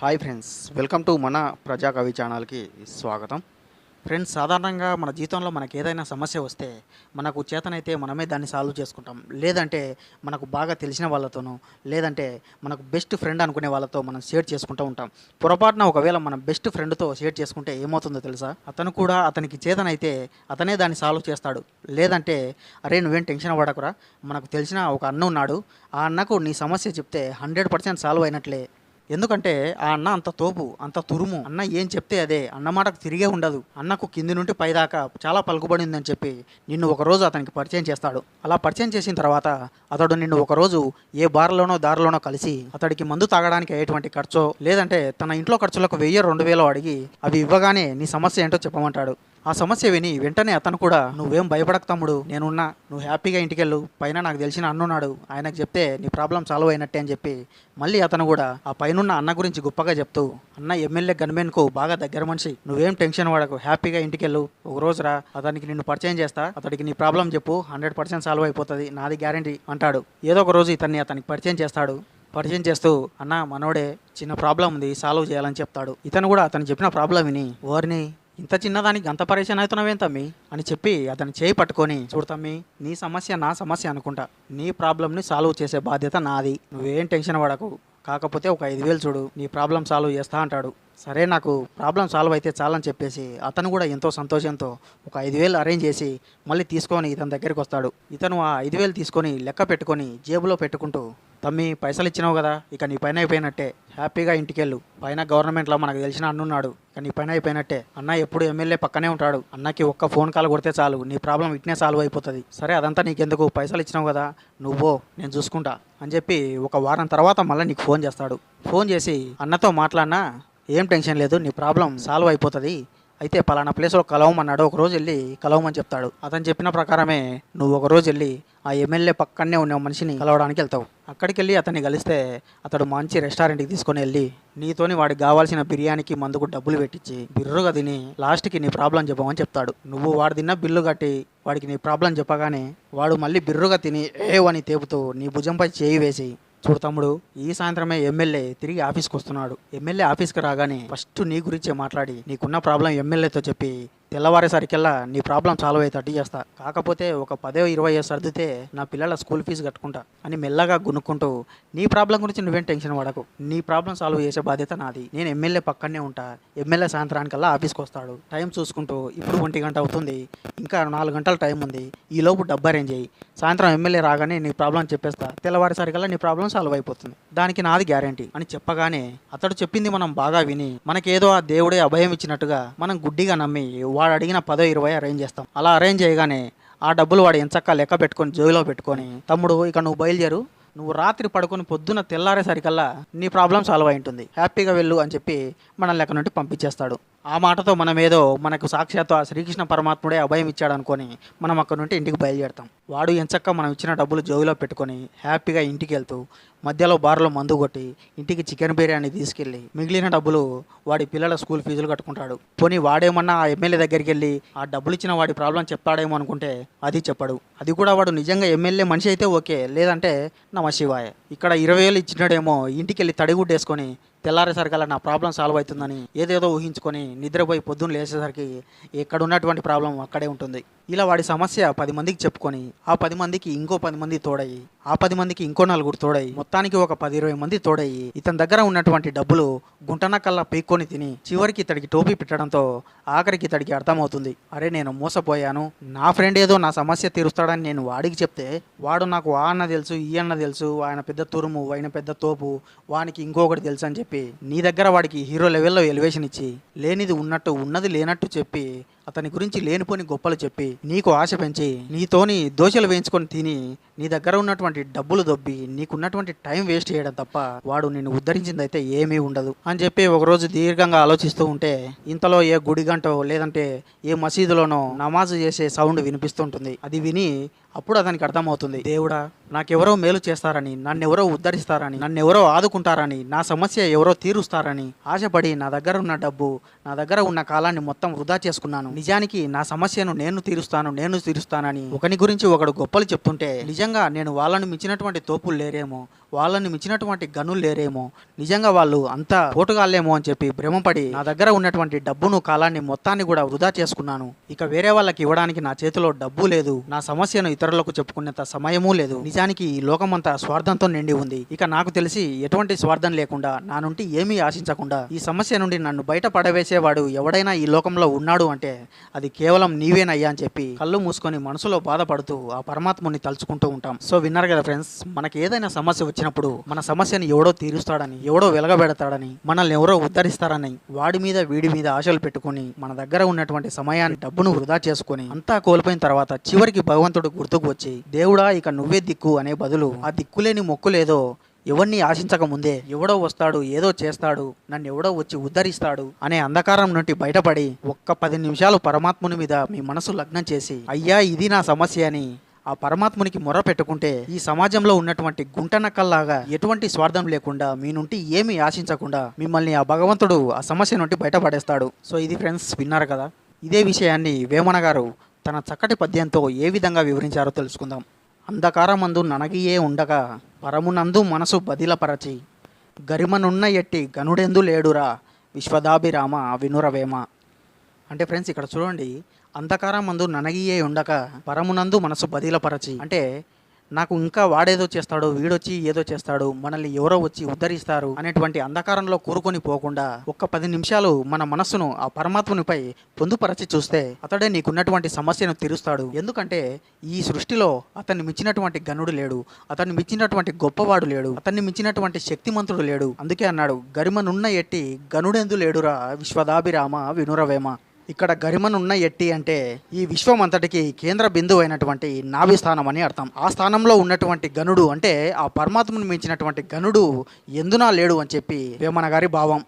Hi friends welcome to మన ప్రజా కవి ఛానల్కి స్వాగతం. ఫ్రెండ్స్ సాధారణంగా మన జీవితంలో మనకి ఏదైనా సమస్య వస్తే మనకు చేతనైతే మనమే దాన్ని సాల్వ్ చేసుకుంటాం. లేదంటే మనకు బాగా తెలిసిన వాళ్ళతోనూ లేదంటే మనకు బెస్ట్ ఫ్రెండ్ అనుకునే వాళ్ళతో మనం షేర్ చేసుకుంటూ ఉంటాం. పొరపాటున ఒకవేళ మనం బెస్ట్ ఫ్రెండ్తో షేర్ చేసుకుంటే ఏమవుతుందో తెలుసా? అతను కూడా అతనికి చేతనైతే అతనే దాన్ని సాల్వ్ చేస్తాడు. లేదంటే అరే నువ్వేం టెన్షన్ పడకురా? మనకు తెలిసిన ఒక అన్న ఉన్నాడు. ఆ అన్నకు నీ సమస్య చెప్తే హండ్రెడ్ పర్సెంట్ సాల్వ్ అయినట్లే ఎందుకంటే ఆ అన్న అంత తోపు అంత తురుము. అన్న ఏం చెప్తే అదే. అన్న మాటకు తిరిగే ఉండదు. అన్నకు కింది నుండి పైదాకా చాలా పలుకుబడి ఉందని చెప్పి నిన్ను ఒకరోజు అతనికి పరిచయం చేస్తాడు. అలా పరిచయం చేసిన తర్వాత అతడు నిన్ను ఒకరోజు ఏ బార్లోనో దారిలోనో కలిసి అతడికి మందు తాగడానికి అయ్యేటువంటి ఖర్చో లేదంటే తన ఇంట్లో ఖర్చులకు వెయ్యి రెండు వేలు అడిగి అవి ఇవ్వగానే నీ సమస్య ఏంటో చెప్పమంటాడు. ఆ సమస్య విని వెంటనే అతను కూడా నువ్వేం భయపడక తమ్ముడు నేనున్నా నువ్వు హ్యాపీగా ఇంటికెళ్ళు పైన నాకు తెలిసిన అన్నున్నాడు ఆయనకు చెప్తే నీ ప్రాబ్లం సాల్వ్ అయినట్టే అని చెప్పి మళ్ళీ అతను కూడా ఆ పైనున్న అన్న గురించి గొప్పగా చెప్తూ అన్న ఎమ్మెల్యే గన్మెన్కు బాగా దగ్గర మనిషి నువ్వేం టెన్షన్ పడకు హ్యాపీగా ఇంటికెళ్ళు ఒక రోజు రా అతనికి నిన్ను పరిచయం చేస్తా అతడికి నీ ప్రాబ్లం చెప్పు హండ్రెడ్ పర్సెంట్ సాల్వ్ అయిపోతుంది నాది గ్యారంటీ అంటాడు. ఏదో ఒక రోజు ఇతన్ని అతనికి పరిచయం చేస్తాడు. పరిచయం చేస్తూ అన్న మనోడే చిన్న ప్రాబ్లం ఉంది సాల్వ్ చేయాలని చెప్తాడు. ఇతను కూడా అతను చెప్పిన ప్రాబ్లం విని వారిని ఇంత చిన్నదానికి అంత పరేషాన్ అవుతున్నావేం తమ్మి? అని చెప్పి అతని చేయి పట్టుకొని చూడు తమ్మి నీ సమస్య నా సమస్య అనుకుంటా. నీ ప్రాబ్లమ్ని సాల్వ్ చేసే బాధ్యత నాది. నువ్వేం టెన్షన్ పడకు. కాకపోతే ఒక ఐదు వేలు చూడు నీ ప్రాబ్లం సాల్వ్ చేస్తా అంటాడు. సరే నాకు ప్రాబ్లం సాల్వ్ అయితే చాలని చెప్పేసి అతను కూడా ఎంతో సంతోషంతో ఒక ఐదు వేలు అరేంజ్ చేసి మళ్ళీ తీసుకొని ఇతని దగ్గరికి వస్తాడు. ఇతను ఆ ఐదు వేలు తీసుకొని లెక్క పెట్టుకొని జేబులో పెట్టుకుంటూ తమ్మి పైసలు ఇచ్చినావు కదా ఇక నీ పైన అయిపోయినట్టే. హ్యాపీగా ఇంటికెళ్ళు. పైన గవర్నమెంట్లో మనకు తెలిసిన అన్నున్నాడు. నీ పైన అయిపోయినట్టే. అన్న ఎప్పుడు ఎమ్మెల్యే పక్కనే ఉంటాడు. అన్నకి ఒక్క ఫోన్ కాల్ కొడితే చాలు. నీ ప్రాబ్లం ఇట్నే సాల్వ్ అయిపోతుంది. సరే అదంతా నీకెందుకు? పైసలు ఇచ్చినావు కదా. నువ్వో నేను చూసుకుంటా అని చెప్పి ఒక వారం తర్వాత మళ్ళీ నీకు ఫోన్ చేస్తాడు. ఫోన్ చేసి అన్నతో మాట్లాడినా ఏం టెన్షన్ లేదు నీ ప్రాబ్లం సాల్వ్ అయిపోతుంది. అయితే పలానా ప్లేస్లో కలవమన్నాడు ఒక రోజు వెళ్ళి కలవమని చెప్తాడు. అతను చెప్పిన ప్రకారమే నువ్వు ఒక రోజు వెళ్ళి ఆ ఎమ్మెల్యే పక్కనే ఉన్న మనిషిని కలవడానికి వెళ్తావు. అక్కడికి వెళ్ళి అతన్ని కలిస్తే అతడు మంచి రెస్టారెంట్కి తీసుకొని వెళ్ళి నీతోని వాడికి కావాల్సిన బిర్యానీకి మందుకు డబ్బులు పెట్టించి బిర్రుగా తిని లాస్ట్కి నీ ప్రాబ్లం చెప్పమని చెప్తాడు. నువ్వు వాడు తిన్న బిల్లు కట్టి వాడికి నీ ప్రాబ్లం చెప్పగానే వాడు మళ్ళీ బిర్రుగా తిని ఏవని తేపుతూ నీ భుజంపై చేయి వేసి చూడు తమ్ముడు ఈ సాయంత్రమే ఎమ్మెల్యే తిరిగి ఆఫీస్కి వస్తున్నాడు. ఎమ్మెల్యే ఆఫీస్కి రాగానే ఫస్ట్ నీ గురించే మాట్లాడి నీకున్న ప్రాబ్లం ఎమ్మెల్యేతో చెప్పి తెల్లవారేసరికల్లా నీ ప్రాబ్లం సాల్వ్ అయితే అడ్డు చేస్తా. కాకపోతే ఒక పదో ఇరవై సర్దితే నా పిల్లల స్కూల్ ఫీజు కట్టుకుంటా అని మెల్లగా గునుక్కుంటూ నీ ప్రాబ్లం గురించి నువ్వేం టెన్షన్ పడకు. నీ ప్రాబ్లం సాల్వ్ చేసే బాధ్యత నాది. నేను ఎమ్మెల్యే పక్కనే ఉంటా. ఎమ్మెల్యే సాయంత్రానికల్లా ఆఫీస్కి వస్తాడు. టైం చూసుకుంటూ ఇప్పుడు ఒంటి గంట అవుతుంది. ఇంకా నాలుగు గంటల టైం ఉంది. ఈ లోపు డబ్బు అరేంజ్ చేయి. సాయంత్రం ఎమ్మెల్యే రాగానే నీ ప్రాబ్లం చెప్పేస్తా. తెల్లవారేసరికల్లా నీ ప్రాబ్లం సాల్వ్ అయిపోతుంది. దానికి నాది గ్యారంటీ అని చెప్పగానే అతడు చెప్పింది మనం బాగా విని మనకేదో ఆ దేవుడే అభయం ఇచ్చినట్టుగా మనం గుడ్డిగా నమ్మి వాడు అడిగిన పదో ఇరవై అరేంజ్ చేస్తాం. అలా అరేంజ్ చేయగానే ఆ డబ్బులు వాడు ఎంచక్క లెక్క పెట్టుకొని జోబులో పెట్టుకొని తమ్ముడు ఇక నువ్వు బయలుదేరు. నువ్వు రాత్రి పడుకొని పొద్దున తెల్లారేసరికల్లా నీ ప్రాబ్లం సాల్వ్ అయి ఉంటుంది. హ్యాపీగా వెళ్ళు అని చెప్పి మనల్ని అక్కడ నుండి పంపించేస్తాడు. ఆ మాటతో మనం ఏదో మనకు సాక్షాత్తు ఆ శ్రీకృష్ణ పరమాత్ముడే అభయం ఇచ్చాడు అనుకొని మనం అక్కడ నుండి ఇంటికి బయలుదేరుతాం. వాడు ఎంచక్క మనం ఇచ్చిన డబ్బులు జోబులో పెట్టుకొని హ్యాపీగా ఇంటికి వెళ్తూ మధ్యలో బార్లో మందు కొట్టి ఇంటికి చికెన్ బిర్యానీ తీసుకెళ్ళి మిగిలిన డబ్బులు వాడి పిల్లల స్కూల్ ఫీజులు కట్టుకుంటాడు. పోనీ వాడేమన్నా ఆ ఎమ్మెల్యే దగ్గరికి వెళ్ళి ఆ డబ్బులు ఇచ్చిన వాడి ప్రాబ్లం చెప్తాడేమో అనుకుంటే అది చెప్పడు. అది కూడా వాడు నిజంగా ఎమ్మెల్యే మనిషి అయితే ఓకే లేదంటే నమ శివాయ ఇక్కడ ఇరవై వేలు ఇచ్చినాడేమో ఇంటికి వెళ్ళి తడిగుడ్డేసుకొని తెల్లారేసరికల్లా నా ప్రాబ్లం సాల్వ్ అవుతుందని ఏదేదో ఊహించుకొని నిద్రపోయి పొద్దున్న లేచేసరికి ఇక్కడ ఉన్నటువంటి ప్రాబ్లం అక్కడే ఉంటుంది. ఇలా వాడి సమస్య పది మందికి చెప్పుకొని ఆ పది మందికి ఇంకో పది మంది తోడయి ఆ పది మందికి ఇంకో నలుగురు తోడయి మొత్తానికి ఒక పది ఇరవై మంది తోడయి ఇతని దగ్గర ఉన్నటువంటి డబ్బులు గుంటనకల్లా పీక్కొని తిని చివరికి ఇతడికి టోపీ పెట్టడంతో ఆఖరికి ఇతడికి అర్థమవుతుంది. అరే నేను మోసపోయాను. నా ఫ్రెండ్ ఏదో నా సమస్య తీరుస్తాడని నేను వాడికి చెప్తే వాడు నాకు ఆ అన్న తెలుసు ఈ అన్న తెలుసు ఆయన పెద్ద తురుము ఆయన పెద్ద తోపు వానికి ఇంకొకటి తెలుసు అని చెప్పి నీ దగ్గర వాడికి హీరో లెవెల్లో ఎలివేషన్ ఇచ్చి లేనిది ఉన్నట్టు ఉన్నది లేనట్టు చెప్పి అతని గురించి లేనిపోని గొప్పలు చెప్పి నీకు ఆశ పెంచి నీతోని దోశలు వేయించుకొని తిని నీ దగ్గర ఉన్నటువంటి డబ్బులు దొబ్బి నీకున్నటువంటి టైం వేస్ట్ చేయడం తప్ప వాడు నిన్ను ఉద్ధరించిందైతే ఏమీ ఉండదు అని చెప్పి ఒకరోజు దీర్ఘంగా ఆలోచిస్తూ ఉంటే ఇంతలో ఏ గుడి గంటో లేదంటే ఏ మసీదులోనో నమాజు చేసే సౌండ్ వినిపిస్తుంటుంది అది విని అప్పుడు అతనికి అర్థమవుతుంది. దేవుడా నాకెవరో మేలు చేస్తారని నన్నెవరో ఉద్ధరిస్తారని నన్నెవరో ఆదుకుంటారని నా సమస్య ఎవరో తీరుస్తారని ఆశపడి నా దగ్గర ఉన్న డబ్బు నా దగ్గర ఉన్న కాలాన్ని మొత్తం వృధా చేసుకున్నాను. నిజానికి నా సమస్యను నేను తీరుస్తాను నేను తీరుస్తానని ఒకని గురించి ఒకడు గొప్పలు చెప్తుంటే నిజంగా నేను వాళ్ళని మించినటువంటి తోపులు లేరేమో వాళ్ళని మించినటువంటి గనులు లేరేమో నిజంగా వాళ్ళు అంత పోటుగాలేమో అని చెప్పి భ్రమపడి నా దగ్గర ఉన్నటువంటి డబ్బును కాలాన్ని మొత్తాన్ని కూడా వృధా చేసుకున్నాను. ఇక వేరే వాళ్ళకి ఇవ్వడానికి నా చేతిలో డబ్బు లేదు నా సమస్యను ఇతరులకు చెప్పుకునేంత సమయమూ లేదు. నిజానికి ఈ లోకమంతా స్వార్థంతో నిండి ఉంది. ఇక నాకు తెలిసి ఎటువంటి స్వార్థం లేకుండా నా నుండి ఏమీ ఆశించకుండా ఈ సమస్య నుండి నన్ను బయట పడవేసేవాడు ఎవడైనా ఈ లోకంలో ఉన్నాడు అంటే అది కేవలం నీవేనయ్యా అని చెప్పి కళ్ళు మూసుకొని మనసులో బాధపడుతూ ఆ పరమాత్ముని తలుచుకుంటూ ఉంటాం. సో విన్నారు కదా ఫ్రెండ్స్ మనకి ఏదైనా సమస్య వచ్చినప్పుడు మన సమస్యని ఎవడో తీరుస్తాడని ఎవడో వెలగబెడతాడని మనల్ని ఎవరో ఉద్ధరిస్తారని వాడి మీద వీడి మీద ఆశలు పెట్టుకొని మన దగ్గర ఉన్నటువంటి సమయాన్ని డబ్బును వృధా చేసుకొని అంతా కోల్పోయిన తర్వాత చివరికి భగవంతుడు గుర్తు గుర్తుకు వచ్చి దేవుడా ఇక నువ్వే దిక్కు అనే బదులు ఆ దిక్కులేని మొక్కులేదో ఎవరిని ఆశించక ముందే ఎవడో వస్తాడు ఏదో చేస్తాడు నన్ను ఎవడో వచ్చి ఉద్ధరిస్తాడు అనే అంధకారం నుండి బయటపడి ఒక్క పది నిమిషాలు పరమాత్ముని మీద మీ మనసు లగ్నం చేసి అయ్యా ఇది నా సమస్య అని ఆ పరమాత్మునికి మొర పెట్టుకుంటే ఈ సమాజంలో ఉన్నటువంటి గుంటనక్కల్లాగా ఎటువంటి స్వార్థం లేకుండా మీ నుండి ఏమి ఆశించకుండా మిమ్మల్ని ఆ భగవంతుడు ఆ సమస్య నుండి బయటపడేస్తాడు. సో ఇది ఫ్రెండ్స్ విన్నారు కదా? ఇదే విషయాన్ని వేమన గారు తన చక్కటి పద్యంతో ఏ విధంగా వివరించారో తెలుసుకుందాం. అంధకారమందు ననగియే ఉండగా పరమునందు మనసు బదిలపరచి గరిమనున్న ఎట్టి గనుడెందు లేడురా విశ్వదాభిరామ వినురవేమ. అంటే ఫ్రెండ్స్ ఇక్కడ చూడండి అంధకారం మందు ననగియే ఉండక పరమునందు మనసు బదిలపరచి అంటే నాకు ఇంకా వాడేదో చేస్తాడు వీడొచ్చి ఏదో చేస్తాడు మనల్ని ఎవరో వచ్చి ఉద్ధరిస్తారు అనేటువంటి అంధకారంలో కూరుకొని పోకుండా ఒక్క పది నిమిషాలు మన మనస్సును ఆ పరమాత్మునిపై పొందుపరచి చూస్తే అతడే నీకున్నటువంటి సమస్యను తీరుస్తాడు. ఎందుకంటే ఈ సృష్టిలో అతన్ని మించినటువంటి గనుడు లేడు అతన్ని మించినటువంటి గొప్పవాడు లేడు అతన్ని మించినటువంటి శక్తిమంతుడు లేడు. అందుకే అన్నాడు గరిమనున్న ఎట్టి గనుడెందు లేడురా విశ్వదాభిరామ వినురవేమ. ఇక్కడ గరిమనున్న ఎట్టి అంటే ఈ విశ్వం అంతటికి కేంద్ర బిందువు అయినటువంటి నాభి స్థానం అని అర్థం. ఆ స్థానంలో ఉన్నటువంటి గనుడు అంటే ఆ పరమాత్మను మించినటువంటి గనుడు ఎందునా లేడు అని చెప్పి వేమన గారి భావం.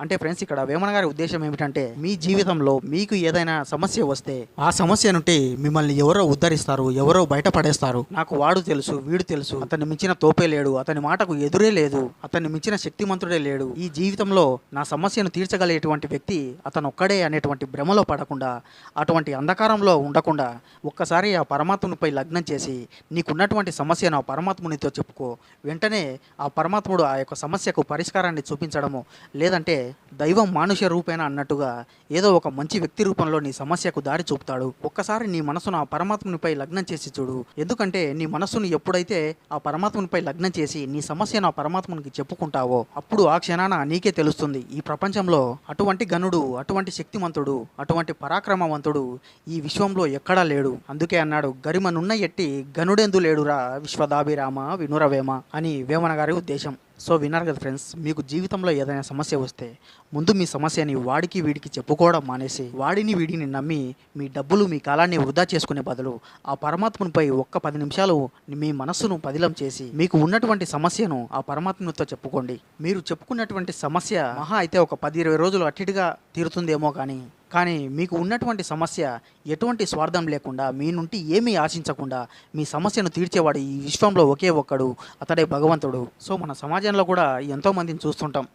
అంటే ఫ్రెండ్స్ ఇక్కడ వేమన గారి ఉద్దేశం ఏమిటంటే మీ జీవితంలో మీకు ఏదైనా సమస్య వస్తే ఆ సమస్య నుండి మిమ్మల్ని ఎవరో ఉద్ధరిస్తారు ఎవరో బయటపడేస్తారు. నాకు వాడు తెలుసు వీడు తెలుసు. అతన్ని మించిన తోపే లేడు అతని మాటకు ఎదురే లేదు అతన్ని మించిన శక్తిమంతుడే లేడు. ఈ జీవితంలో నా సమస్యను తీర్చగలిగేటువంటి వ్యక్తి అతను ఒక్కడే అనేటువంటి భ్రమలో పడకుండా అటువంటి అంధకారంలో ఉండకుండా ఒక్కసారి ఆ పరమాత్మునిపై లగ్నం చేసి నీకున్నటువంటి సమస్యను ఆ పరమాత్మునితో చెప్పుకో. వెంటనే ఆ పరమాత్ముడు ఆ యొక్క సమస్యకు పరిష్కారాన్ని చూపించడము లేదంటే దైవం మానుష్య రూపేణ అన్నట్టుగా ఏదో ఒక మంచి వ్యక్తి రూపంలో నీ సమస్యకు దారి చూపుతాడు. ఒక్కసారి నీ మనసును ఆ పరమాత్మునిపై లగ్నం చేసి చూడు. ఎందుకంటే నీ మనస్సును ఎప్పుడైతే ఆ పరమాత్మునిపై లగ్నం చేసి నీ సమస్యను ఆ పరమాత్మునికి చెప్పుకుంటావో అప్పుడు ఆ క్షణాన నీకే తెలుస్తుంది. ఈ ప్రపంచంలో అటువంటి గనుడు అటువంటి శక్తిమంతుడు అటువంటి పరాక్రమవంతుడు ఈ విశ్వంలో ఎక్కడా లేడు. అందుకే అన్నాడు గరిమనున్న ఎట్టి గనుడెందు లేడురా విశ్వదాభిరామ వినురవేమ అని వేమన గారి ఉద్దేశం. సో విన్నారు కదా ఫ్రెండ్స్ మీకు జీవితంలో ఏదైనా సమస్య వస్తే ముందు మీ సమస్యని వాడికి వీడికి చెప్పుకోవడం మానేసి వాడిని వీడిని నమ్మి మీ డబ్బులు మీ కాలాన్ని వృధా చేసుకునే బదులు ఆ పరమాత్మనిపై ఒక్క పది నిమిషాలు మీ మనస్సును పదిలం చేసి మీకు ఉన్నటువంటి సమస్యను ఆ పరమాత్మతో చెప్పుకోండి. మీరు చెప్పుకున్నటువంటి సమస్య మహా అయితే ఒక పది ఇరవై రోజులు అట్టిగా తీరుతుందేమో కానీ కానీ మీకు ఉన్నటువంటి సమస్య ఎటువంటి స్వార్థం లేకుండా మీ నుండి ఏమీ ఆశించకుండా మీ సమస్యను తీర్చేవాడు ఈ విశ్వంలో ఒకే ఒక్కడు అతడే భగవంతుడు. సో మన సమాజంలో కూడా ఎంతోమందిని చూస్తుంటాం.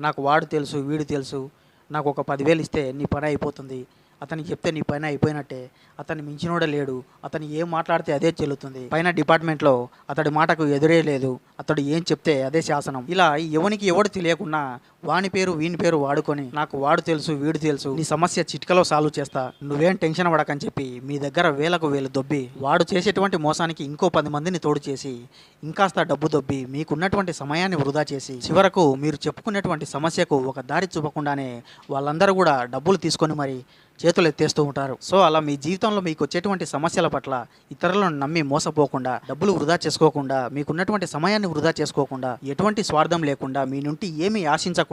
నాకు వాడు తెలుసు వీడు తెలుసు నాకు ఒక పదివేలు ఇస్తే నీ పని అయిపోతుంది. అతనికి చెప్తే నీ పైన అయిపోయినట్టే. అతన్ని మించినోడే లేడు. అతను ఏం మాట్లాడితే అదే చెల్లుతుంది. పైన డిపార్ట్మెంట్లో అతడి మాటకు ఎదురే లేదు. అతడు ఏం చెప్తే అదే శాసనం. ఇలా ఎవనికి ఎవడు తెలియకుండా వాని పేరు వీని పేరు వాడుకొని నాకు వాడు తెలుసు వీడు తెలుసు నీ సమస్య చిట్కలో సాల్వ్ చేస్తా నువ్వేం టెన్షన్ పడకని చెప్పి మీ దగ్గర వేలకు వేలు దొబ్బి వాడు చేసేటువంటి మోసానికి ఇంకో పది మందిని తోడు చేసి ఇంకాస్త డబ్బు దొబ్బి మీకున్నటువంటి సమయాన్ని వృధా చేసి చివరకు మీరు చెప్పుకునేటువంటి సమస్యకు ఒక దారి చూపకుండానే వాళ్ళందరూ కూడా డబ్బులు తీసుకొని మరి చేతులు ఎత్తేస్తూ ఉంటారు. సో అలా మీ జీవితంలో మీకు వచ్చేటువంటి సమస్యల పట్ల ఇతరులను నమ్మి మోసపోకుండా డబ్బులు వృధా చేసుకోకుండా మీకున్నటువంటి సమయాన్ని వృధా చేసుకోకుండా ఎటువంటి స్వార్థం లేకుండా మీ నుండి ఏమీ ఆశించకుండా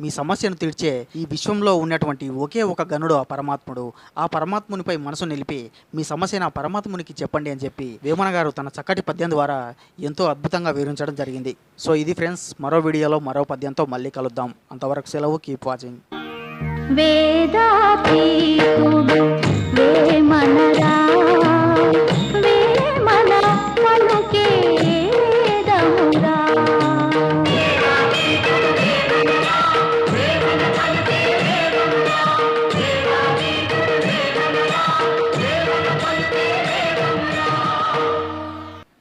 మీ సమస్యను తీర్చే ఈ విశ్వంలో ఉన్నటువంటి ఒకే ఒక గనుడు ఆ పరమాత్ముడు. ఆ పరమాత్మునిపై మనసు నిలిపి మీ సమస్యను ఆ పరమాత్మునికి చెప్పండి అని చెప్పి వేమన గారు తన చక్కటి పద్యం ద్వారా ఎంతో అద్భుతంగా వివరించడం జరిగింది. సో ఇది ఫ్రెండ్స్ మరో వీడియోలో మరో పద్యంతో మళ్ళీ కలుద్దాం. అంతవరకు సెలవు కీప్ వాచింగ్ వేదాతీతుడు